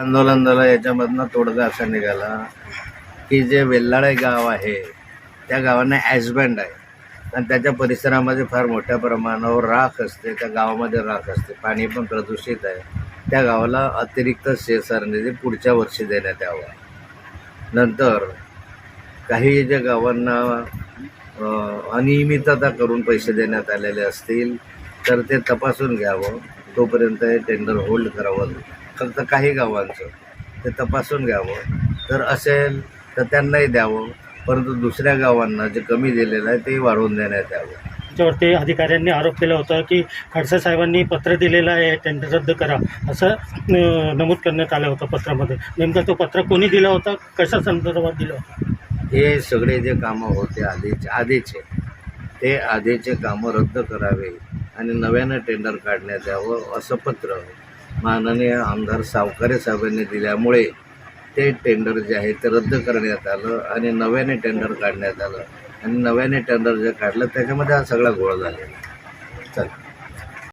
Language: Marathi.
आंदोलन झालं याच्यामधनं तोडगा असा निघाला की जे वेल्लाळे गाव आहे त्या गावांना ॲजबँड आहे. आणि त्याच्या परिसरामध्ये फार मोठ्या प्रमाणावर राख असते त्या गावामध्ये राख असते पाणी पण प्रदूषित आहे. त्या गावाला अतिरिक्त सेसार निधी पुढच्या वर्षी देण्यात यावा. नंतर काही ज्या गावांना अनियमितता करून पैसे देण्यात आलेले असतील तर ते तपासून घ्यावं. तोपर्यंत हे टेंडर होल्ड करावं. फक्त काही गावांचं. ते तपासून घ्यावं. तर असेल तर त्यांनाही द्यावं. परंतु दुसऱ्या गावांना जे कमी दिलेलं आहे ते वाढवून देण्यात यावं. त्याच्यावरती अधिकाऱ्यांनी आरोप केला होता की खडसे साहेबांनी पत्र दिलेलं आहे टेंडर रद्द करा. असं नमूद करण्यात आलं होतं पत्रामध्ये. नेमकं तो पत्र कोणी दिला होता? कशा संदर्भात दिलं होतं? हे सगळे जे कामं होते आधीचे आधीचे ते आधीचे कामं रद्द करावे आणि नव्यानं टेंडर काढण्यात यावं असं पत्र माननीय आमदार सावकारे साहेबांनी दिल्यामुळे ते टेंडर जे आहे ते रद्द करण्यात आलं आणि नव्याने टेंडर काढण्यात आलं. आणि नव्याने टेंडर जे काढलं त्याच्यामध्ये हा सगळा गोळ झालेला चालेल